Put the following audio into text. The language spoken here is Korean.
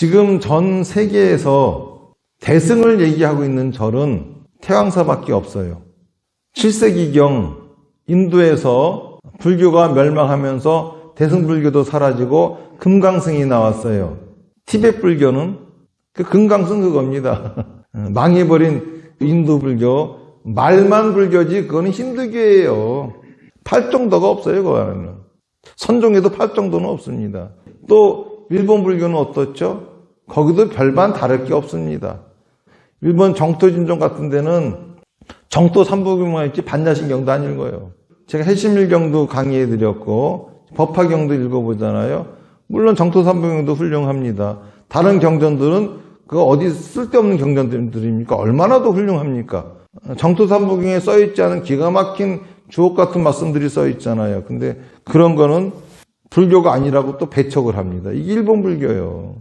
지금 전 세계에서 대승을 얘기하고 있는 절은 태왕사밖에 없어요. 7세기경 인도에서 불교가 멸망하면서 대승불교도 사라지고 금강승이 나왔어요. 티벳 불교는 그 금강승 그겁니다. 망해버린 인도 불교 말만 불교지 그거는 힌두교예요. 팔 정도가 없어요 그거는. 선종에도 팔 정도는 없습니다. 또 일본 불교는 어떻죠? 거기도 별반 다를 게 없습니다. 일본 정토진종 같은 데는 정토 삼부경만 있지 반야신경도 안 읽어요. 제가 해심일경도 강의해 드렸고 법화경도 읽어보잖아요. 물론 정토 삼부경도 훌륭합니다. 다른 경전들은 그 어디 쓸데없는 경전들입니까? 얼마나 더 훌륭합니까? 정토 삼부경에 써 있지 않은 기가 막힌 주옥 같은 말씀들이 써 있잖아요. 근데 그런 거는 불교가 아니라고 또 배척을 합니다. 이게 일본 불교예요.